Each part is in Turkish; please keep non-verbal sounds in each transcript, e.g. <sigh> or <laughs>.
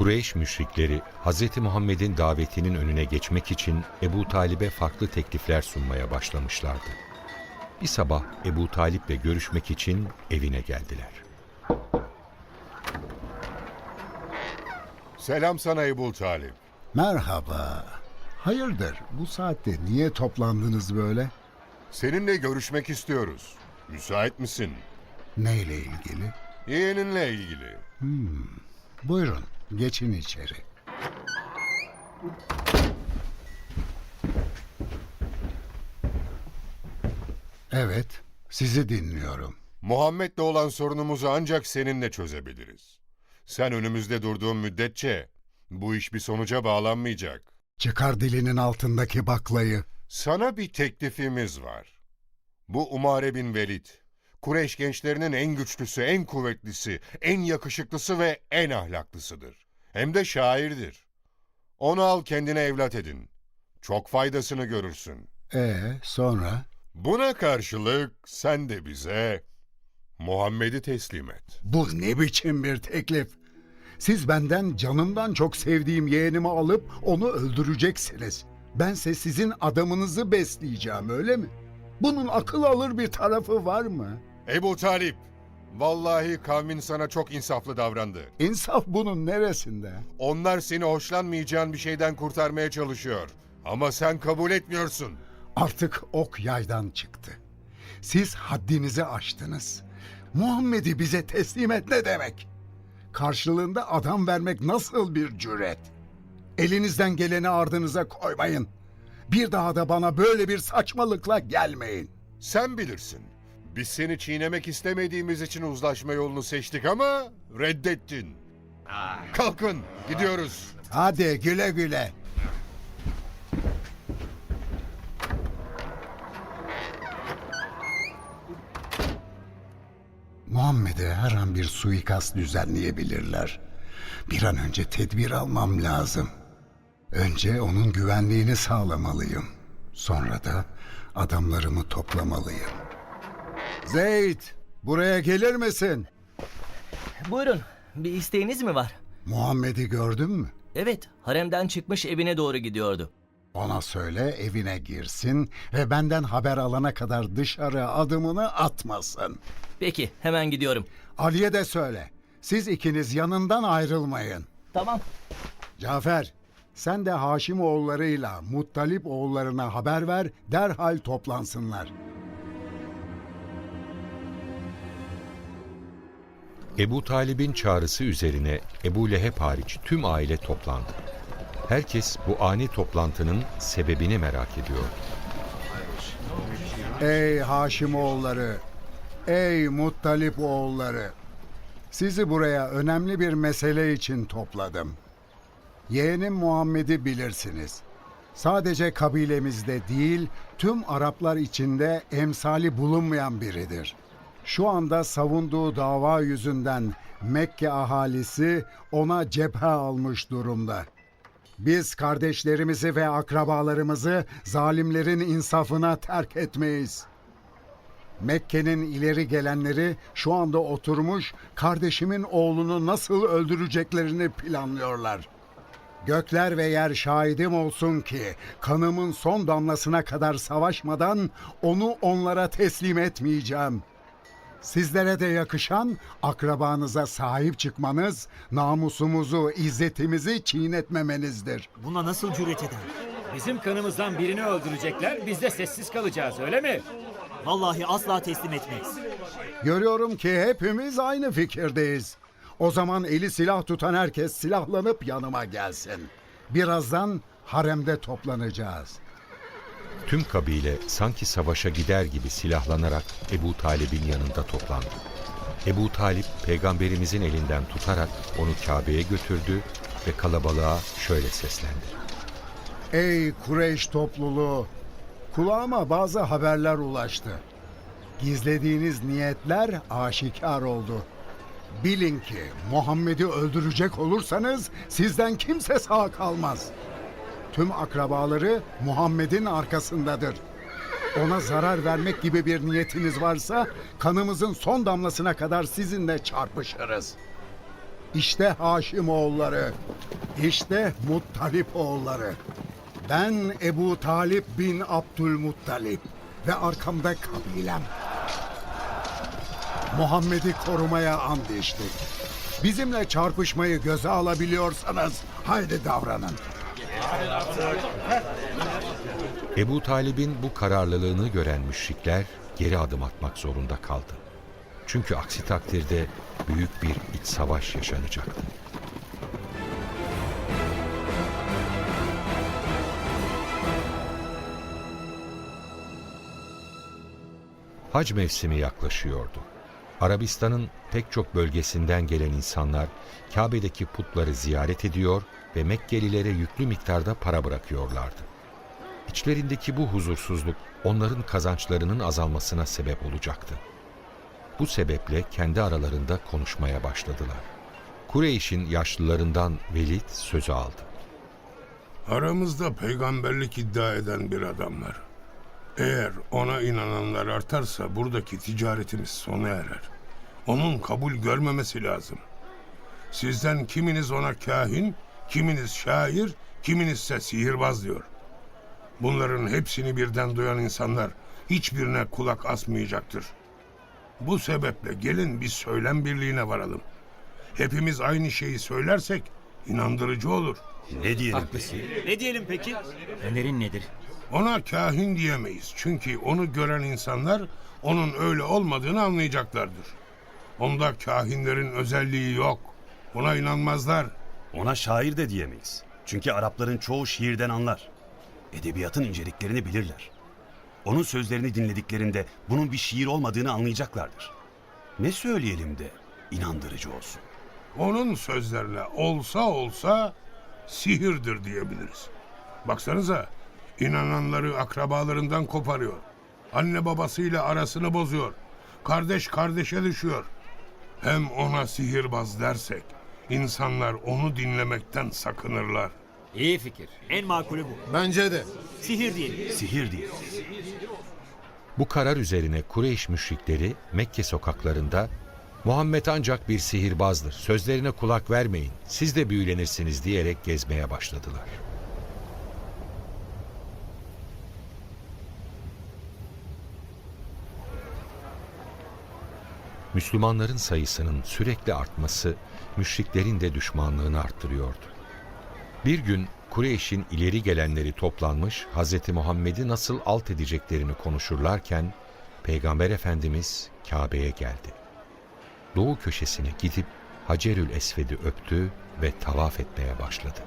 Kureyş müşrikleri Hz. Muhammed'in davetinin önüne geçmek için Ebu Talib'e farklı teklifler sunmaya başlamışlardı. Bir sabah Ebu Talip'le görüşmek için evine geldiler. Selam sana Ebu Talip. Merhaba. Hayırdır bu saatte niye toplandınız böyle? Seninle görüşmek istiyoruz. Müsait misin? Neyle ilgili? Yeğeninle ilgili. Buyurun geçin içeri. Evet sizi dinliyorum. Muhammed'le olan sorunumuzu ancak seninle çözebiliriz. Sen önümüzde durduğun müddetçe bu iş bir sonuca bağlanmayacak. Çıkar dilinin altındaki baklayı. Sana bir teklifimiz var. Bu Umare bin Velid. Kureyş gençlerinin en güçlüsü, en kuvvetlisi, en yakışıklısı ve en ahlaklısıdır. Hem de şairdir. Onu al kendine evlat edin. Çok faydasını görürsün. E sonra? Buna karşılık sen de bize Muhammed'i teslim et. Bu ne biçim bir teklif? Siz benden canımdan çok sevdiğim yeğenimi alıp onu öldüreceksiniz. Bense sizin adamınızı besleyeceğim öyle mi? Bunun akıl alır bir tarafı var mı? Ebu Talip, vallahi kavmin sana çok insaflı davrandı. İnsaf bunun neresinde? Onlar seni hoşlanmayacağın bir şeyden kurtarmaya çalışıyor. Ama sen kabul etmiyorsun. Artık ok yaydan çıktı. Siz haddinizi aştınız. Muhammed'i bize teslim et ne demek? Karşılığında adam vermek nasıl bir cüret? Elinizden geleni ardınıza koymayın. Bir daha da bana böyle bir saçmalıkla gelmeyin. Sen bilirsin. Biz seni çiğnemek istemediğimiz için uzlaşma yolunu seçtik ama reddettin. Kalkın, gidiyoruz. Hadi güle güle. Muhammed'e her an bir suikast düzenleyebilirler. Bir an önce tedbir almam lazım. Önce onun güvenliğini sağlamalıyım. Sonra da adamlarımı toplamalıyım. Zeyd, buraya gelir misin? Buyurun. Bir isteğiniz mi var? Muhammed'i gördün mü? Evet, haremden çıkmış evine doğru gidiyordu. Ona söyle evine girsin ve benden haber alana kadar dışarı adımını atmasın. Peki, hemen gidiyorum. Ali'ye de söyle. Siz ikiniz yanından ayrılmayın. Tamam. Cafer, sen de Haşim oğullarıyla Muttalip oğullarına haber ver, derhal toplansınlar. Ebu Talib'in çağrısı üzerine Ebu Leheb hariç tüm aile toplandı. Herkes bu ani toplantının sebebini merak ediyor. Ey Haşim oğulları, ey Muttalip oğulları. Sizi buraya önemli bir mesele için topladım. Yeğenim Muhammed'i bilirsiniz. Sadece kabilemizde değil, tüm Araplar içinde emsali bulunmayan biridir. Şu anda savunduğu dava yüzünden Mekke ahalisi ona cephe almış durumda. Biz kardeşlerimizi ve akrabalarımızı zalimlerin insafına terk etmeyiz. Mekke'nin ileri gelenleri şu anda oturmuş kardeşimin oğlunu nasıl öldüreceklerini planlıyorlar. Gökler ve yer şahidim olsun ki kanımın son damlasına kadar savaşmadan onu onlara teslim etmeyeceğim. Sizlere de yakışan akrabanıza sahip çıkmanız, namusumuzu, izzetimizi çiğnetmemenizdir. Buna nasıl cüret eder? Bizim kanımızdan birini öldürecekler, biz de sessiz kalacağız öyle mi? Vallahi asla teslim etmeyiz. Görüyorum ki hepimiz aynı fikirdeyiz. O zaman eli silah tutan herkes silahlanıp yanıma gelsin. Birazdan haremde toplanacağız. Tüm kabile sanki savaşa gider gibi silahlanarak Ebu Talib'in yanında toplandı. Ebu Talip peygamberimizin elinden tutarak onu Kabe'ye götürdü ve kalabalığa şöyle seslendi. Ey Kureyş topluluğu! Kulağıma bazı haberler ulaştı. Gizlediğiniz niyetler aşikar oldu. Bilin ki Muhammed'i öldürecek olursanız sizden kimse sağ kalmaz. Tüm akrabaları Muhammed'in arkasındadır. Ona zarar vermek gibi bir niyetiniz varsa kanımızın son damlasına kadar sizinle çarpışırız. İşte Haşim oğulları. İşte Muttalip oğulları. Ben Ebu Talip bin Abdülmuttalip ve arkamda kabilem. Muhammed'i korumaya and içtik. Bizimle çarpışmayı göze alabiliyorsanız haydi davranın. Ebu Talib'in bu kararlılığını gören müşrikler geri adım atmak zorunda kaldı. Çünkü aksi takdirde büyük bir iç savaş yaşanacaktı. Hac mevsimi yaklaşıyordu. Arabistan'ın pek çok bölgesinden gelen insanlar Kabe'deki putları ziyaret ediyor ve Mekkelilere yüklü miktarda para bırakıyorlardı. İçlerindeki bu huzursuzluk onların kazançlarının azalmasına sebep olacaktı. Bu sebeple kendi aralarında konuşmaya başladılar. Kureyş'in yaşlılarından Velid sözü aldı. Aramızda peygamberlik iddia eden bir adam var. Eğer ona inananlar artarsa buradaki ticaretimiz sona erer. Onun kabul görmemesi lazım. Sizden kiminiz ona kahin, kiminiz şair, kiminiz ise sihirbaz diyor. Bunların hepsini birden duyan insanlar hiçbirine kulak asmayacaktır. Bu sebeple gelin bir söylem birliğine varalım. Hepimiz aynı şeyi söylersek inandırıcı olur. Ne diyelim? Ne diyelim peki? Önerin nedir? Ona kahin diyemeyiz. Çünkü onu gören insanlar onun öyle olmadığını anlayacaklardır. Onda kahinlerin özelliği yok. Buna inanmazlar. Ona şair de diyemeyiz. Çünkü Arapların çoğu şiirden anlar. Edebiyatın inceliklerini bilirler. Onun sözlerini dinlediklerinde bunun bir şiir olmadığını anlayacaklardır. Ne söyleyelim de inandırıcı olsun. Onun sözlerine olsa olsa sihirdir diyebiliriz. Baksanıza inananları akrabalarından koparıyor. Anne babasıyla arasını bozuyor. Kardeş kardeşe düşüyor. Hem ona sihirbaz dersek insanlar onu dinlemekten sakınırlar. İyi fikir. En makulü bu. Bence de. Sihir diyelim. Sihir değil. Bu karar üzerine Kureyş müşrikleri Mekke sokaklarında Muhammed ancak bir sihirbazdır, sözlerine kulak vermeyin, siz de büyülenirsiniz diyerek gezmeye başladılar. Müslümanların sayısının sürekli artması müşriklerin de düşmanlığını arttırıyordu. Bir gün Kureyş'in ileri gelenleri toplanmış Hz. Muhammed'i nasıl alt edeceklerini konuşurlarken Peygamber Efendimiz Kabe'ye geldi. Doğu köşesine gidip Hacerül Esved'i öptü ve tavaf etmeye başladı.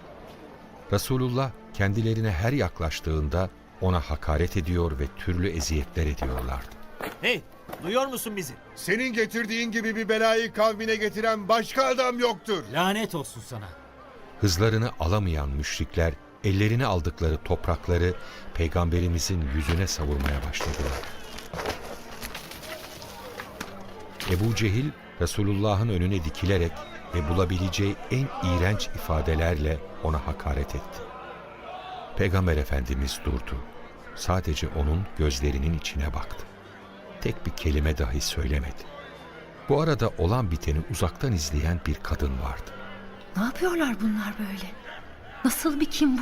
Resulullah kendilerine her yaklaştığında ona hakaret ediyor ve türlü eziyetler ediyorlardı. Hey, duyuyor musun bizi? Senin getirdiğin gibi bir belayı kavmine getiren başka adam yoktur. Lanet olsun sana. Hızlarını alamayan müşrikler ellerine aldıkları toprakları peygamberimizin yüzüne savurmaya başladılar. Ebu Cehil Resulullah'ın önüne dikilerek ve bulabileceği en iğrenç ifadelerle ona hakaret etti. Peygamber Efendimiz durdu. Sadece onun gözlerinin içine baktı. Tek bir kelime dahi söylemedi. Bu arada olan biteni uzaktan izleyen bir kadın vardı. Ne yapıyorlar bunlar böyle? Nasıl bir kim bu?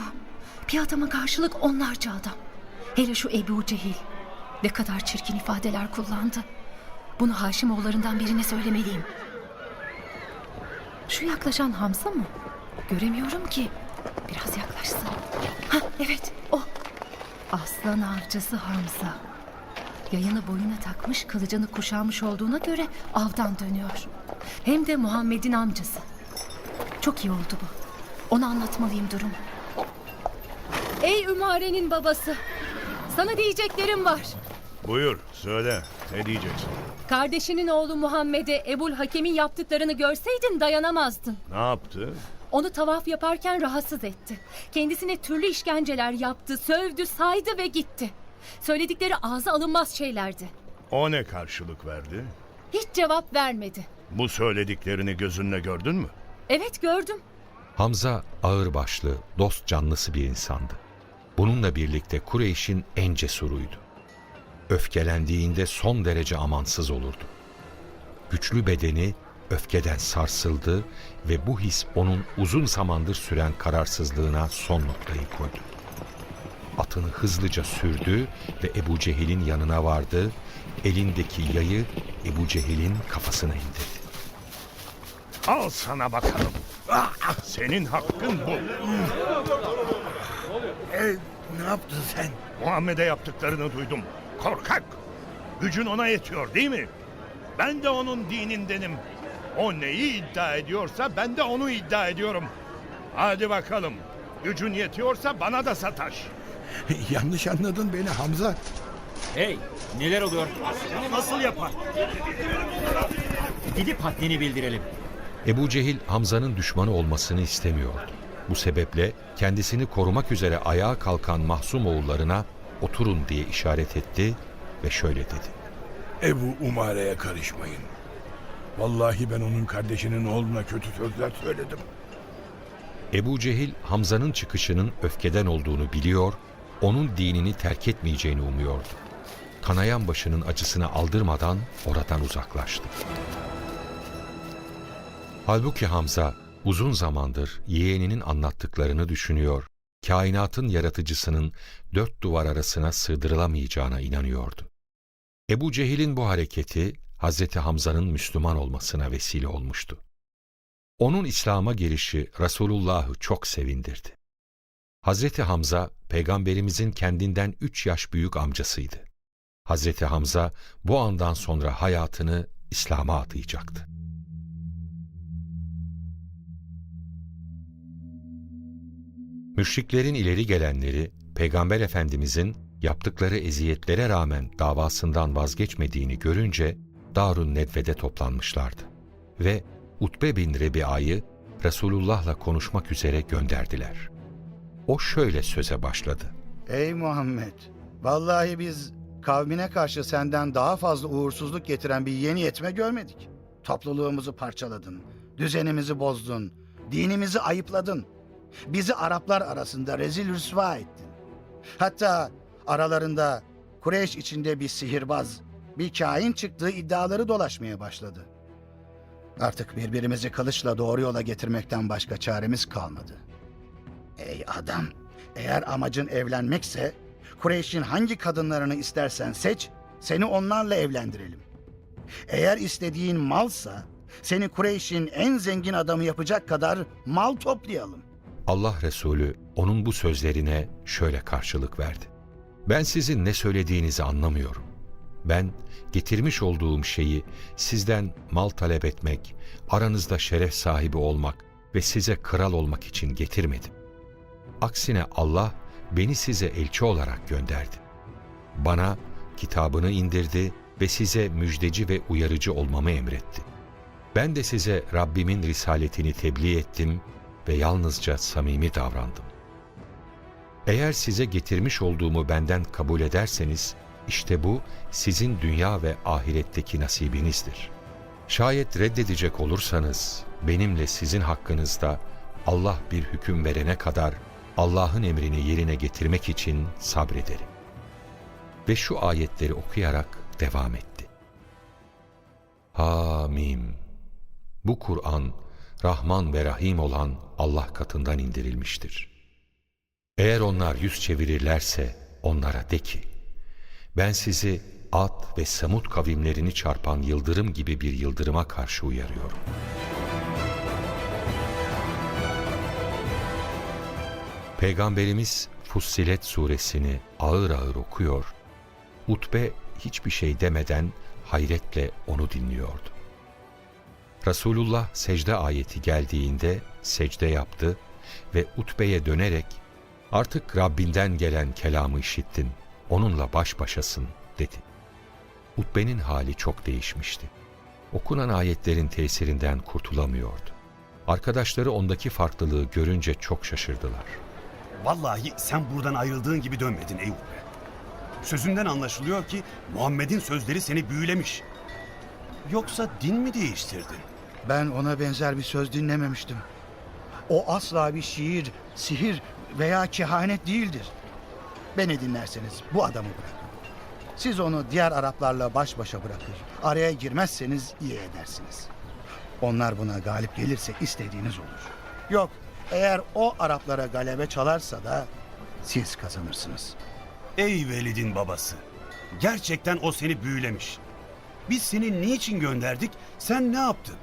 Bir adama karşılık onlarca adam. Hele şu Ebu Cehil. Ne kadar çirkin ifadeler kullandı. Bunu Haşimoğullarından birine söylemeliyim. Şu yaklaşan Hamza mı? Göremiyorum ki. Biraz yaklaşsın. Ha evet o. Aslan avcısı Hamza. Yayını boyuna takmış, kılıcını kuşanmış olduğuna göre avdan dönüyor. Hem de Muhammed'in amcası. Çok iyi oldu bu. Ona anlatmalıyım durumu. Ey Ümare'nin babası. Sana diyeceklerim var. Buyur, söyle. Ne diyeceksin? Kardeşinin oğlu Muhammed'e Ebul Hakem'in yaptıklarını görseydin dayanamazdın. Ne yaptı? Onu tavaf yaparken rahatsız etti. Kendisine türlü işkenceler yaptı, sövdü, saydı ve gitti. Söyledikleri ağza alınmaz şeylerdi. O ne karşılık verdi? Hiç cevap vermedi. Bu söylediklerini gözünle gördün mü? Evet gördüm. Hamza ağırbaşlı, dost canlısı bir insandı. Bununla birlikte Kureyş'in en cesuruydu. Öfkelendiğinde son derece amansız olurdu. Güçlü bedeni öfkeden sarsıldı ve bu his onun uzun zamandır süren kararsızlığına son noktayı koydu. Atını hızlıca sürdü ve Ebu Cehil'in yanına vardı. Elindeki yayı Ebu Cehil'in kafasına indirdi. Al sana bakalım. Ah, senin hakkın bu. E, ne yaptın sen? Muhammed'e yaptıklarını duydum. Korkak. Gücün ona yetiyor değil mi? Ben de onun dinindenim. O neyi iddia ediyorsa ben de onu iddia ediyorum. Hadi bakalım. Gücün yetiyorsa bana da sataş. <laughs> Yanlış anladın beni Hamza. Hey, neler oluyor? Nasıl yapar? Gidip haddini bildirelim. Ebu Cehil Hamza'nın düşmanı olmasını istemiyordu. Bu sebeple kendisini korumak üzere ayağa kalkan mahzum oğullarına oturun diye işaret etti ve şöyle dedi. Ebu Umare'ye karışmayın. Vallahi ben onun kardeşinin oğluna kötü sözler söyledim. Ebu Cehil Hamza'nın çıkışının öfkeden olduğunu biliyor, onun dinini terk etmeyeceğini umuyordu. Kanayan başının acısını aldırmadan oradan uzaklaştı. Halbuki Hamza uzun zamandır yeğeninin anlattıklarını düşünüyor, kainatın yaratıcısının dört duvar arasına sığdırılamayacağına inanıyordu. Ebu Cehil'in bu hareketi Hazreti Hamza'nın Müslüman olmasına vesile olmuştu. Onun İslam'a girişi Resulullah'ı çok sevindirdi. Hazreti Hamza, Peygamberimizin kendinden üç yaş büyük amcasıydı. Hazreti Hamza bu andan sonra hayatını İslam'a adayacaktı. Müşriklerin ileri gelenleri, Peygamber Efendimizin yaptıkları eziyetlere rağmen davasından vazgeçmediğini görünce Darun Nedve'de toplanmışlardı. Ve Utbe bin Rebi'ayı Resulullah'la konuşmak üzere gönderdiler. O şöyle söze başladı. Ey Muhammed! Vallahi biz kavmine karşı senden daha fazla uğursuzluk getiren bir yeni yetme görmedik. Topluluğumuzu parçaladın, düzenimizi bozdun, dinimizi ayıpladın. Bizi Araplar arasında rezil rüsva ettin. Hatta aralarında Kureyş içinde bir sihirbaz, bir kain çıktığı iddiaları dolaşmaya başladı. Artık birbirimizi kılıçla doğru yola getirmekten başka çaremiz kalmadı. Ey adam! Eğer amacın evlenmekse Kureyş'in hangi kadınlarını istersen seç, seni onlarla evlendirelim. Eğer istediğin malsa seni Kureyş'in en zengin adamı yapacak kadar mal toplayalım. Allah Resulü onun bu sözlerine şöyle karşılık verdi. Ben sizin ne söylediğinizi anlamıyorum. Ben getirmiş olduğum şeyi sizden mal talep etmek, aranızda şeref sahibi olmak ve size kral olmak için getirmedim. Aksine Allah beni size elçi olarak gönderdi. Bana kitabını indirdi ve size müjdeci ve uyarıcı olmamı emretti. Ben de size Rabbimin risaletini tebliğ ettim ve yalnızca samimi davrandım. Eğer size getirmiş olduğumu benden kabul ederseniz, işte bu sizin dünya ve ahiretteki nasibinizdir. Şayet reddedecek olursanız, benimle sizin hakkınızda Allah bir hüküm verene kadar Allah'ın emrini yerine getirmek için sabrederim. Ve şu ayetleri okuyarak devam etti. Hamim. Bu Kur'an, Rahman ve Rahim olan Allah katından indirilmiştir. Eğer onlar yüz çevirirlerse onlara de ki, ben sizi Ad ve Samut kavimlerini çarpan yıldırım gibi bir yıldırıma karşı uyarıyorum. Peygamberimiz Fussilet suresini ağır ağır okuyor, Utbe hiçbir şey demeden hayretle onu dinliyordu. Resulullah secde ayeti geldiğinde secde yaptı ve Utbe'ye dönerek artık Rabbinden gelen kelamı işittin, onunla baş başasın dedi. Utbe'nin hali çok değişmişti. Okunan ayetlerin tesirinden kurtulamıyordu. Arkadaşları ondaki farklılığı görünce çok şaşırdılar. Vallahi sen buradan ayrıldığın gibi dönmedin Eyüp Bey. Sözünden anlaşılıyor ki Muhammed'in sözleri seni büyülemiş. Yoksa din mi değiştirdin? Ben ona benzer bir söz dinlememiştim. O asla bir şiir, sihir veya kehanet değildir. Beni dinlerseniz bu adamı bırakın. Siz onu diğer Araplarla baş başa bırakır. Araya girmezseniz iyi edersiniz. Onlar buna galip gelirse istediğiniz olur. Yok, eğer o Araplara galebe çalarsa da siz kazanırsınız. Ey Velid'in babası. Gerçekten o seni büyülemiş. Biz seni niçin gönderdik? Sen ne yaptın?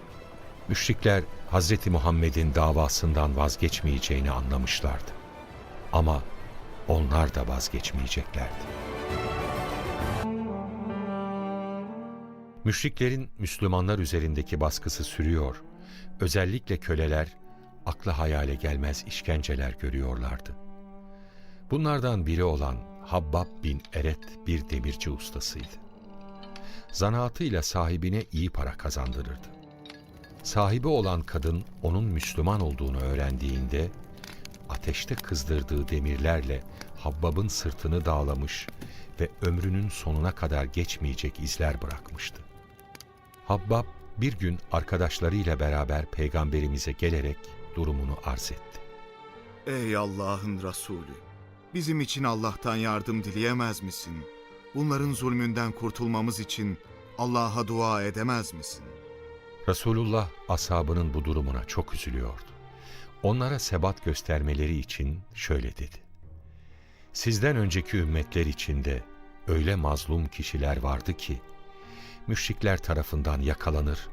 Müşrikler Hz. Muhammed'in davasından vazgeçmeyeceğini anlamışlardı. Ama onlar da vazgeçmeyeceklerdi. Müşriklerin Müslümanlar üzerindeki baskısı sürüyor. Özellikle köleler akla hayale gelmez işkenceler görüyorlardı. Bunlardan biri olan Habbab bin Eret bir demirci ustasıydı. Zanaatıyla sahibine iyi para kazandırırdı. Sahibi olan kadın onun Müslüman olduğunu öğrendiğinde ateşte kızdırdığı demirlerle Habbab'ın sırtını dağlamış ve ömrünün sonuna kadar geçmeyecek izler bırakmıştı. Habbab bir gün arkadaşlarıyla beraber peygamberimize gelerek durumunu arz etti. Ey Allah'ın Resulü! Bizim için Allah'tan yardım dileyemez misin? Bunların zulmünden kurtulmamız için Allah'a dua edemez misin? Resulullah ashabının bu durumuna çok üzülüyordu. Onlara sebat göstermeleri için şöyle dedi. Sizden önceki ümmetler içinde öyle mazlum kişiler vardı ki, müşrikler tarafından yakalanır,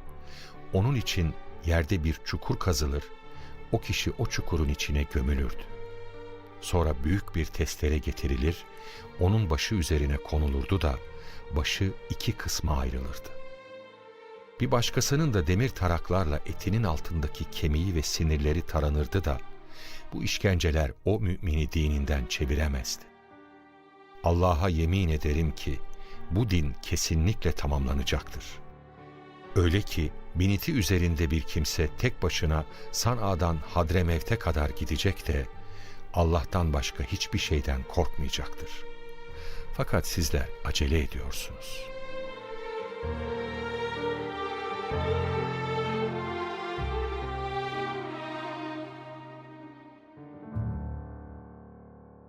onun için yerde bir çukur kazılır, o kişi o çukurun içine gömülürdü. Sonra büyük bir testere getirilir, onun başı üzerine konulurdu da başı iki kısma ayrılırdı. Bir başkasının da demir taraklarla etinin altındaki kemiği ve sinirleri taranırdı da bu işkenceler o mümini dininden çeviremezdi. Allah'a yemin ederim ki bu din kesinlikle tamamlanacaktır. Öyle ki biniti üzerinde bir kimse tek başına San'a'dan Hadremevt'e kadar gidecek de Allah'tan başka hiçbir şeyden korkmayacaktır. Fakat sizler acele ediyorsunuz.''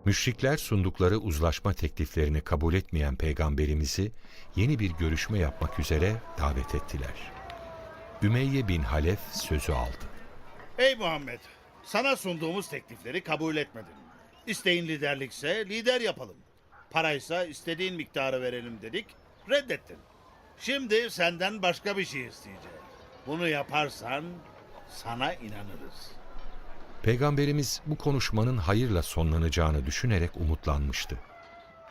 Müşrikler sundukları uzlaşma tekliflerini kabul etmeyen peygamberimizi yeni bir görüşme yapmak üzere davet ettiler. Ümeyye bin Halef sözü aldı. Ey Muhammed! Sana sunduğumuz teklifleri kabul etmedin. İsteğin liderlikse lider yapalım. Paraysa istediğin miktarı verelim dedik, reddettin. Şimdi senden başka bir şey isteyeceğiz. Bunu yaparsan sana inanırız. Peygamberimiz bu konuşmanın hayırla sonlanacağını düşünerek umutlanmıştı.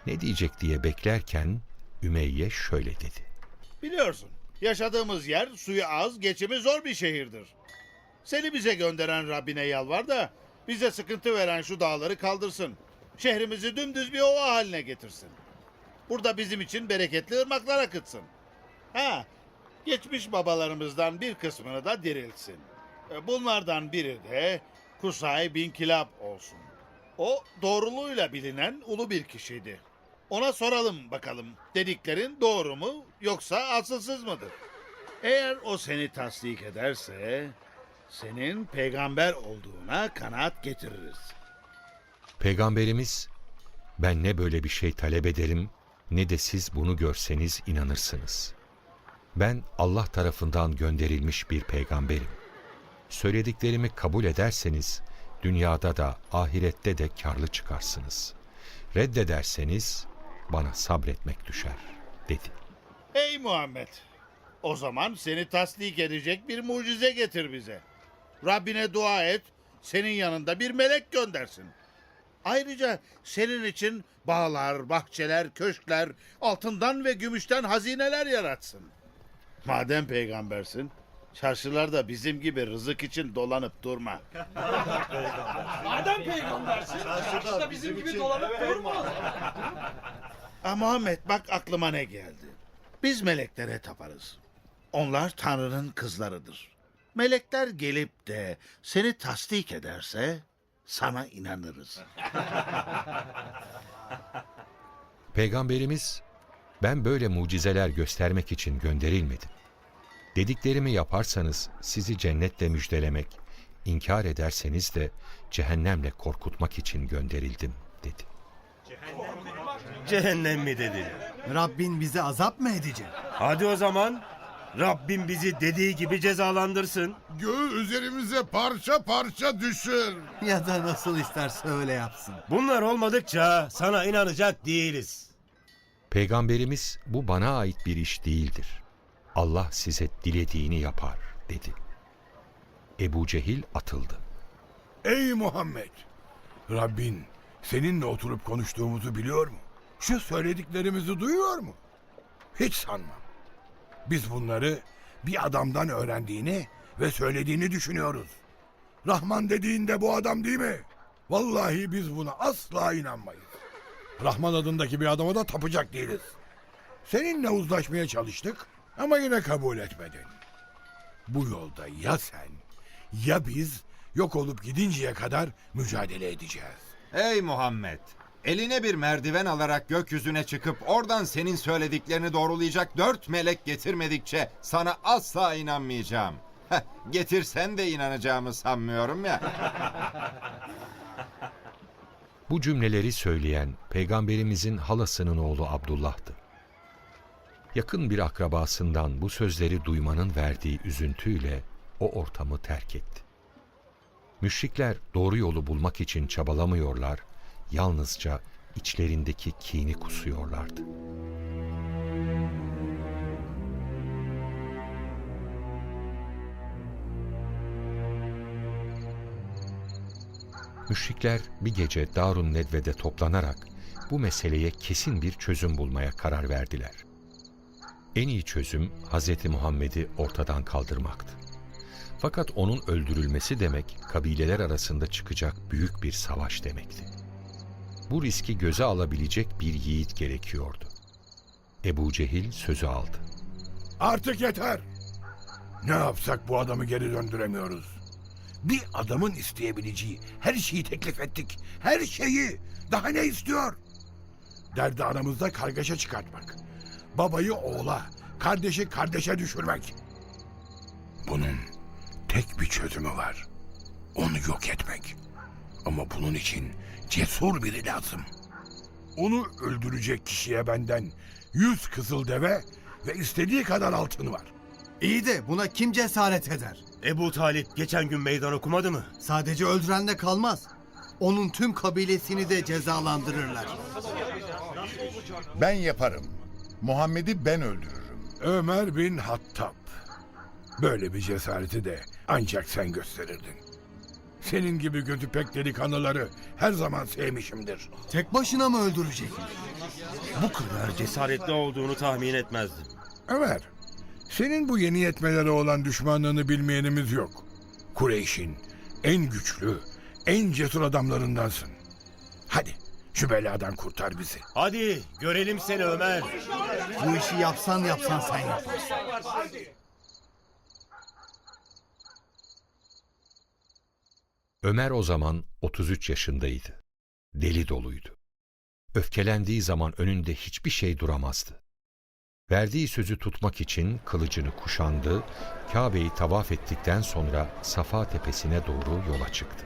Ne diyecek diye beklerken Ümeyye şöyle dedi. Biliyorsun, yaşadığımız yer suyu az, geçimi zor bir şehirdir. Seni bize gönderen Rabbine yalvar da bize sıkıntı veren şu dağları kaldırsın. Şehrimizi dümdüz bir ova haline getirsin. Burada bizim için bereketli ırmaklar akıtsın. Ha, geçmiş babalarımızdan bir kısmını da diriltsin. E, Bunlardan biri de Kusay bin Kilab olsun. O doğruluğuyla bilinen ulu bir kişiydi. Ona soralım bakalım dediklerin doğru mu yoksa asılsız mıdır? Eğer o seni tasdik ederse senin peygamber olduğuna kanaat getiririz. Peygamberimiz ben ne böyle bir şey talep ederim ne de siz bunu görseniz inanırsınız. Ben Allah tarafından gönderilmiş bir peygamberim. Söylediklerimi kabul ederseniz dünyada da ahirette de karlı çıkarsınız. Reddederseniz bana sabretmek düşer dedi. Ey Muhammed! O zaman seni tasdik edecek bir mucize getir bize. Rabbine dua et, senin yanında bir melek göndersin. Ayrıca senin için bağlar, bahçeler, köşkler, altından ve gümüşten hazineler yaratsın. Madem peygambersin, çarşılarda bizim gibi rızık için dolanıp durma. Madem peygambersin, çarşıda bizim gibi dolanıp durma. Ha Muhammed bak aklıma ne geldi. Biz meleklere taparız. Onlar Tanrı'nın kızlarıdır. Melekler gelip de seni tasdik ederse sana inanırız. <laughs> Peygamberimiz ben böyle mucizeler göstermek için gönderilmedim. Dediklerimi yaparsanız sizi cennetle müjdelemek, inkar ederseniz de cehennemle korkutmak için gönderildim dedi. Cehennem mi dedi? Rabbin bize azap mı edecek? Hadi o zaman Rabbim bizi dediği gibi cezalandırsın. Göğü üzerimize parça parça düşür. Ya da nasıl isterse öyle yapsın. Bunlar olmadıkça sana inanacak değiliz. Peygamberimiz bu bana ait bir iş değildir. Allah size dilediğini yapar dedi. Ebu Cehil atıldı. Ey Muhammed! Rabbin seninle oturup konuştuğumuzu biliyor mu? Şu söylediklerimizi duyuyor mu? Hiç sanmam. Biz bunları bir adamdan öğrendiğini ve söylediğini düşünüyoruz. Rahman dediğinde bu adam değil mi? Vallahi biz buna asla inanmayız. Rahman adındaki bir adama da tapacak değiliz. Seninle uzlaşmaya çalıştık ama yine kabul etmedin. Bu yolda ya sen ya biz yok olup gidinceye kadar mücadele edeceğiz. Ey Muhammed! Eline bir merdiven alarak gökyüzüne çıkıp oradan senin söylediklerini doğrulayacak dört melek getirmedikçe sana asla inanmayacağım. Heh, getirsen de inanacağımı sanmıyorum ya. <laughs> Bu cümleleri söyleyen peygamberimizin halasının oğlu Abdullah'tı. Yakın bir akrabasından bu sözleri duymanın verdiği üzüntüyle o ortamı terk etti. Müşrikler doğru yolu bulmak için çabalamıyorlar, yalnızca içlerindeki kini kusuyorlardı. Müşrikler bir gece Darun Nedve'de toplanarak bu meseleye kesin bir çözüm bulmaya karar verdiler. En iyi çözüm Hz. Muhammed'i ortadan kaldırmaktı. Fakat onun öldürülmesi demek kabileler arasında çıkacak büyük bir savaş demekti. Bu riski göze alabilecek bir yiğit gerekiyordu. Ebu Cehil sözü aldı. Artık yeter. Ne yapsak bu adamı geri döndüremiyoruz. Bir adamın isteyebileceği her şeyi teklif ettik. Her şeyi. Daha ne istiyor? Derdi aramızda kargaşa çıkartmak. Babayı oğula, kardeşi kardeşe düşürmek. Bunun tek bir çözümü var. Onu yok etmek. Ama bunun için cesur biri lazım. Onu öldürecek kişiye benden yüz kızıl deve ve istediği kadar altın var. İyi de buna kim cesaret eder? Ebu Talip geçen gün meydan okumadı mı? Sadece öldürenle kalmaz. Onun tüm kabilesini de cezalandırırlar. Ben yaparım. Muhammed'i ben öldürürüm. Ömer bin Hattab. Böyle bir cesareti de ancak sen gösterirdin. Senin gibi gözü pek delikanlıları her zaman sevmişimdir. Tek başına mı öldürecek? Bu kadar cesaretli olduğunu tahmin etmezdim. Ömer, senin bu yeni yetmelere olan düşmanlığını bilmeyenimiz yok. Kureyş'in en güçlü, en cesur adamlarındansın. Hadi şu beladan kurtar bizi. Hadi görelim seni Ömer. Bu işi yapsan yapsan sen yaparsın. Ömer o zaman 33 yaşındaydı. Deli doluydu. Öfkelendiği zaman önünde hiçbir şey duramazdı. Verdiği sözü tutmak için kılıcını kuşandı, Kabe'yi tavaf ettikten sonra Safa tepesine doğru yola çıktı.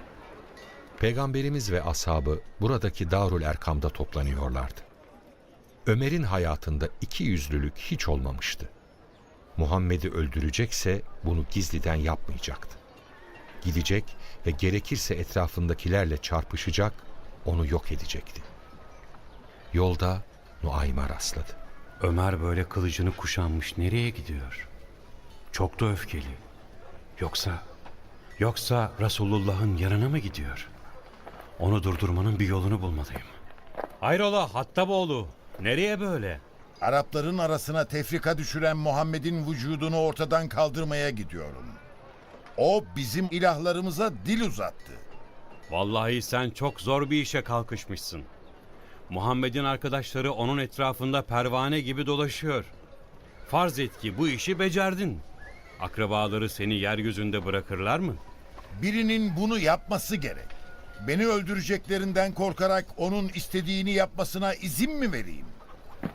Peygamberimiz ve ashabı buradaki Darul Erkam'da toplanıyorlardı. Ömer'in hayatında iki yüzlülük hiç olmamıştı. Muhammed'i öldürecekse bunu gizliden yapmayacaktı. Gidecek ve gerekirse etrafındakilerle çarpışacak, onu yok edecekti. Yolda Nuaym'a rastladı. Ömer böyle kılıcını kuşanmış nereye gidiyor? Çok da öfkeli. Yoksa, yoksa Resulullah'ın yanına mı gidiyor? Onu durdurmanın bir yolunu bulmalıyım. Hayrola Hattaboğlu, nereye böyle? Arapların arasına tefrika düşüren Muhammed'in vücudunu ortadan kaldırmaya gidiyorum. O bizim ilahlarımıza dil uzattı. Vallahi sen çok zor bir işe kalkışmışsın. Muhammed'in arkadaşları onun etrafında pervane gibi dolaşıyor. Farz et ki bu işi becerdin. Akrabaları seni yeryüzünde bırakırlar mı? Birinin bunu yapması gerek. Beni öldüreceklerinden korkarak onun istediğini yapmasına izin mi vereyim?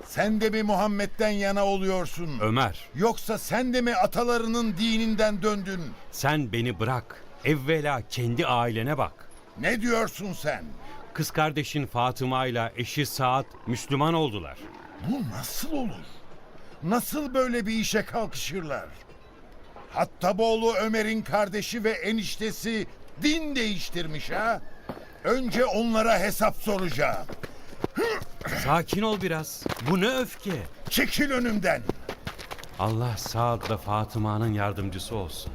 Sen de mi Muhammed'den yana oluyorsun? Ömer, Yoksa sen de mi atalarının dininden döndün? sen beni bırak. Evvela kendi ailene bak. Ne diyorsun sen? Kız kardeşin Fatıma ile eşi Saad Müslüman oldular. Bu nasıl olur? Nasıl böyle bir işe kalkışırlar? Hattaboğlu Ömer'in kardeşi ve eniştesi din değiştirmiş ha? Önce onlara hesap soracağım. Sakin ol biraz. Bu ne öfke? Çekil önümden. Allah Saad'la Fatıma'nın yardımcısı olsun.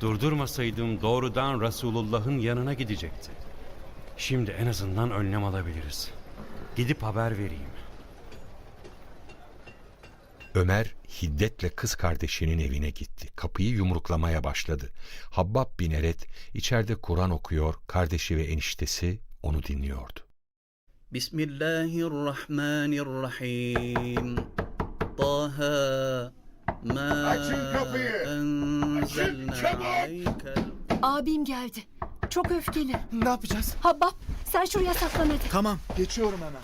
Durdurmasaydım doğrudan Resulullah'ın yanına gidecekti. Şimdi en azından önlem alabiliriz. Gidip haber vereyim. Ömer hiddetle kız kardeşinin evine gitti. Kapıyı yumruklamaya başladı. Habbab bin Eret içeride Kur'an okuyor, kardeşi ve eniştesi onu dinliyordu. Bismillahirrahmanirrahim. Taha ma Açın kapıyı. Açın çabuk. Abim geldi. Çok öfkeli. Ne yapacağız? Habbab sen şuraya saklan hadi. Tamam, geçiyorum hemen.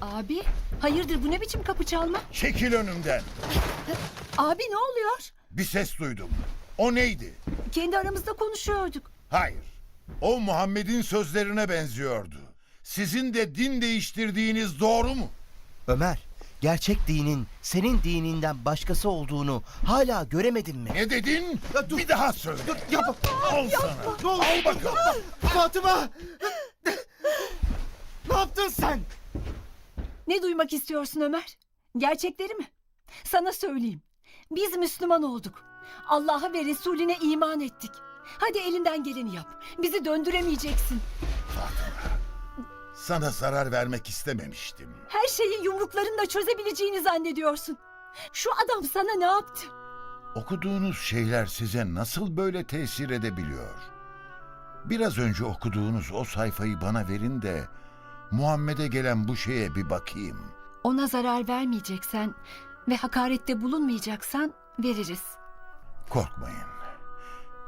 Abi hayırdır bu ne biçim kapı çalma? Çekil önümden. Abi ne oluyor? Bir ses duydum. O neydi? Kendi aramızda konuşuyorduk. Hayır. O Muhammed'in sözlerine benziyordu. Sizin de din değiştirdiğiniz doğru mu? Ömer, gerçek dinin senin dininden başkası olduğunu hala göremedin mi? Ne dedin? Bir daha söyle. Yapma. Al sana. Al bakalım. Fatıma! ne yaptın sen? Ne duymak istiyorsun Ömer? Gerçekleri mi? Sana söyleyeyim. Biz Müslüman olduk. Allah'a ve Resulüne iman ettik. Hadi elinden geleni yap. Bizi döndüremeyeceksin. Sana zarar vermek istememiştim. Her şeyi yumruklarınla çözebileceğini zannediyorsun. Şu adam sana ne yaptı? Okuduğunuz şeyler size nasıl böyle tesir edebiliyor? Biraz önce okuduğunuz o sayfayı bana verin de Muhammed'e gelen bu şeye bir bakayım. Ona zarar vermeyeceksen ve hakarette bulunmayacaksan veririz. Korkmayın.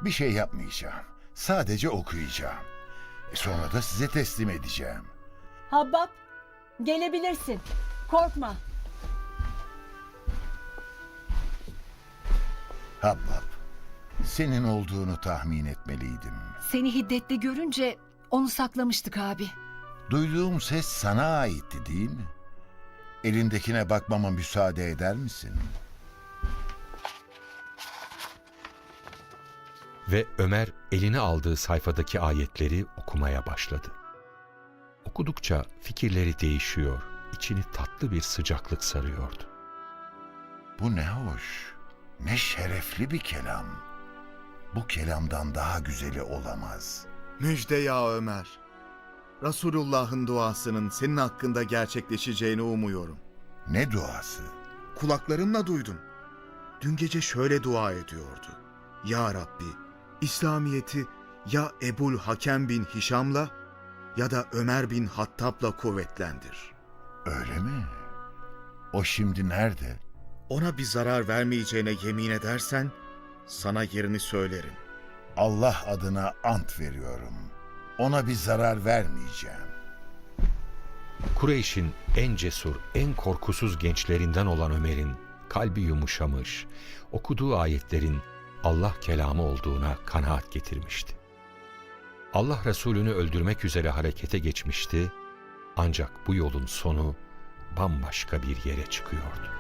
Bir şey yapmayacağım. Sadece okuyacağım. E sonra da size teslim edeceğim. Habbab, gelebilirsin. Korkma. Habbab, senin olduğunu tahmin etmeliydim. Seni hiddetli görünce onu saklamıştık abi. Duyduğum ses sana aitti değil mi? Elindekine bakmama müsaade eder misin? Ve Ömer eline aldığı sayfadaki ayetleri okumaya başladı. Okudukça fikirleri değişiyor, içini tatlı bir sıcaklık sarıyordu. Bu ne hoş, ne şerefli bir kelam. Bu kelamdan daha güzeli olamaz. Müjde ya Ömer. Resulullah'ın duasının senin hakkında gerçekleşeceğini umuyorum. Ne duası? Kulaklarımla duydum. Dün gece şöyle dua ediyordu. Ya Rabbi, İslamiyet'i ya Ebul Hakem bin Hişam'la ya da Ömer bin Hattab'la kuvvetlendir. Öyle mi? O şimdi nerede? Ona bir zarar vermeyeceğine yemin edersen sana yerini söylerim. Allah adına ant veriyorum. Ona bir zarar vermeyeceğim. Kureyş'in en cesur, en korkusuz gençlerinden olan Ömer'in kalbi yumuşamış, okuduğu ayetlerin Allah kelamı olduğuna kanaat getirmişti. Allah Resulü'nü öldürmek üzere harekete geçmişti ancak bu yolun sonu bambaşka bir yere çıkıyordu.